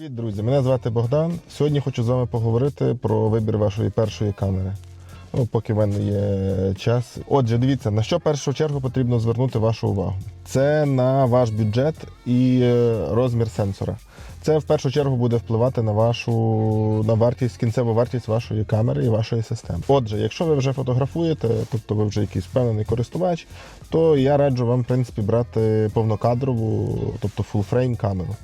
Привіт, друзі! Мене звати Богдан. Сьогодні хочу з вами поговорити про вибір вашої першої камери. Ну, поки в мене є час. Отже, дивіться, на що в першу чергу потрібно звернути вашу увагу. Це на ваш бюджет і е, розмір сенсора. Це в першу чергу буде впливати на вашу на вартість, кінцеву вартість вашої камери і вашої системи. Отже, якщо ви вже фотографуєте, тобто ви вже якийсь впевнений користувач, то я раджу вам в принципі брати повнокадрову, тобто full-frame камеру.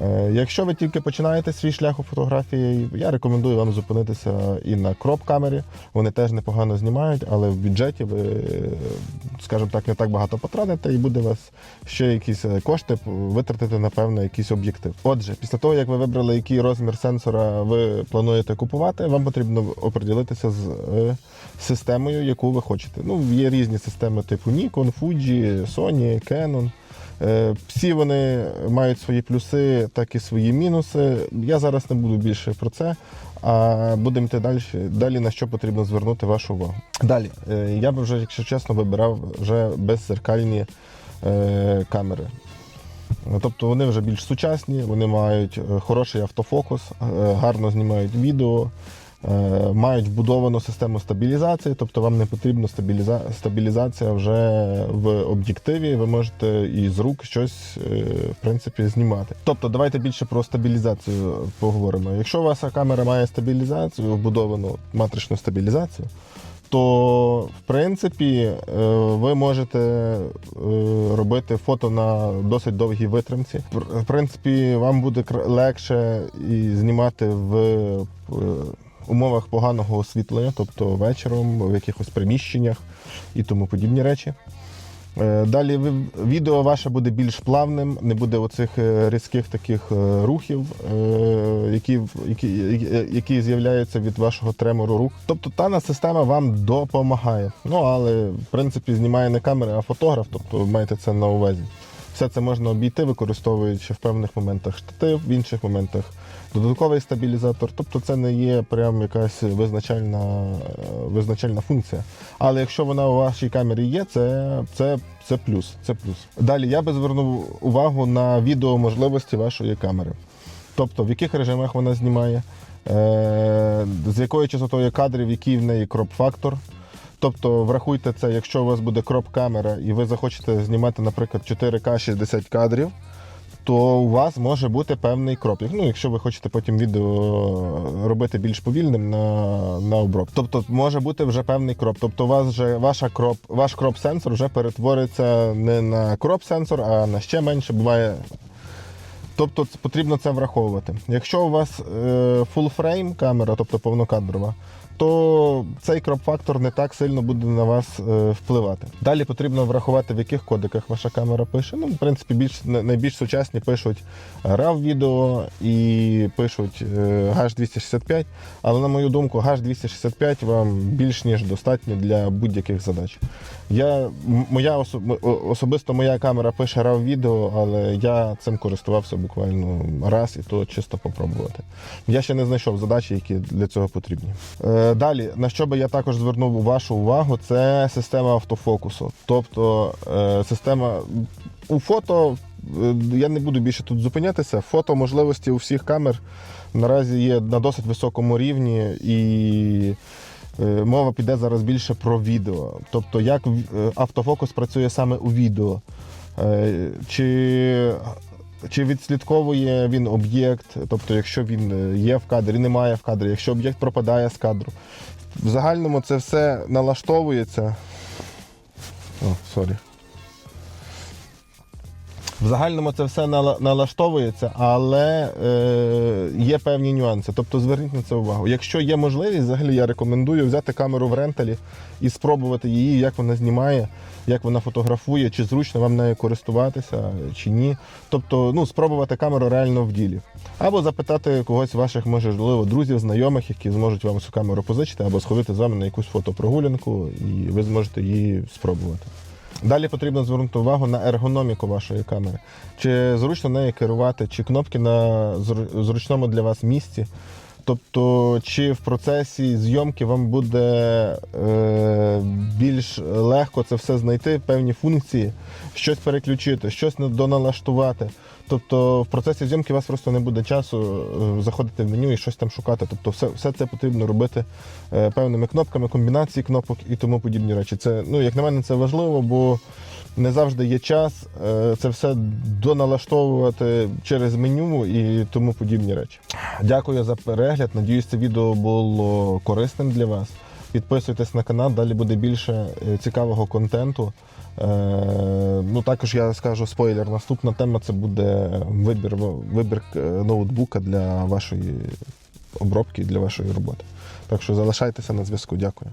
Е, Якщо ви тільки починаєте свій шлях у фотографії, я рекомендую вам зупинитися і на кроп-камері. Вони теж непогано знімають, але в бюджеті ви, скажімо так, не так багато потратите, і буде у вас ще якісь е, кошти витратити на певний якийсь об'єктив. Отже, після того, як ви вибрали, який розмір сенсора ви плануєте купувати, вам потрібно оприділитися з е, системою, яку ви хочете. Ну, є різні системи типу Nikon, Fuji, Sony, Canon. Е, Всі вони мають свої плюси, так і свої мінуси. Я зараз не буду більше про це, а будемо йти далі. Далі на що потрібно звернути вашу увагу. Далі, е, я би вже, якщо чесно, вибирав вже беззеркальні е, камери. Тобто вони вже більш сучасні, вони мають хороший автофокус, гарно знімають відео, мають вбудовану систему стабілізації, тобто вам не потрібна стабіліза... стабілізація вже в об'єктиві. Ви можете і з рук щось е, в принципі знімати. Тобто, давайте більше про стабілізацію поговоримо. Якщо ваша камера має стабілізацію, вбудовану матричну стабілізацію. То, в принципі, е, ви можете е, робити фото на досить довгій витримці. В принципі, вам буде легше і знімати в е, умовах поганого освітлення, тобто вечором, в якихось приміщеннях і тому подібні речі. Е, Далі відео ваше буде більш плавним, не буде оцих е, різких таких е, рухів, які, які, які- з'являються від вашого тремору рук. Тобто дана система вам допомагає. Ну але в принципі знімає не камера, а фотограф, тобто маєте це на увазі. Все це можна обійти, використовуючи в певних моментах штатив, в інших моментах додатковий стабілізатор. Тобто це не є прям якась визначальна, е, визначальна функція. Але якщо вона у вашій камері є, це, це, це плюс. Це плюс. Далі я би звернув увагу на відеоможливості вашої камери. Тобто в яких режимах вона знімає, е, з якою частотою кадрів, який в неї кроп-фактор. Тобто врахуйте це, якщо у вас буде кроп-камера і ви захочете знімати, наприклад, 4К 60 кадрів, то у вас може бути певний кроп. Ну, якщо ви хочете потім відео робити більш повільним на, на оброб. Тобто може бути вже певний кроп. Тобто у вас вже ваша кроп, ваш кроп-сенсор вже перетвориться не на кроп-сенсор, а на ще менше. Буває Тобто потрібно це враховувати. Якщо у вас е, full frame камера, тобто повнокадрова, то цей кроп-фактор не так сильно буде на вас е, впливати. Далі потрібно врахувати, в яких кодеках ваша камера пише. Ну, в принципі, більш, найбільш сучасні пишуть RAW відео і пишуть е, H265, але на мою думку, H265 вам більш ніж достатньо для будь-яких задач. Я, моя осо- о- особисто моя камера пише RAW відео, але я цим користувався буквально раз і то чисто попробувати. Я ще не знайшов задачі, які для цього потрібні. Е, далі, на що би я також звернув вашу увагу, це система автофокусу. Тобто е, система у фото. е, Я не буду більше тут зупинятися. Фото можливості у всіх камер наразі є на досить високому рівні і Мова піде зараз більше про відео. Тобто, як автофокус працює саме у відео. Чи, чи відслідковує він об'єкт, тобто, якщо він е, є в кадрі, немає в кадрі, якщо об'єкт пропадає з кадру. В загальному це все налаштовується. О, сорі. В загальному це все налаштовується, але е, є певні нюанси. Тобто зверніть на це увагу. Якщо є можливість, взагалі я рекомендую взяти камеру в ренталі і спробувати її, як вона знімає, як вона фотографує, чи зручно вам нею користуватися, чи ні. Тобто, ну, спробувати камеру реально в ділі. Або запитати когось ваших, можливо, друзів, знайомих, які зможуть вам цю камеру позичити, або сходити з вами на якусь фотопрогулянку, і ви зможете її спробувати. Далі потрібно звернути увагу на ергономіку вашої камери. Чи зручно нею керувати, чи кнопки на зручному для вас місці. Тобто, чи в процесі зйомки вам буде е, більш легко це все знайти, певні функції, щось переключити, щось доналаштувати. Тобто в процесі зйомки у вас просто не буде часу е, заходити в меню і щось там шукати. Тобто, все, все це потрібно робити е, певними кнопками, комбінації кнопок і тому подібні речі. Це, ну, як на мене, це важливо, бо не завжди є час е, це все доналаштовувати через меню і тому подібні речі. Дякую за перегляд. Надіюсь, це відео було корисним для вас. Підписуйтесь на канал, далі буде більше е, цікавого контенту. Е, ну також я скажу спойлер. Наступна тема це буде вибір, вибір ноутбука для вашої обробки, для вашої роботи. Так що залишайтеся на зв'язку. Дякую.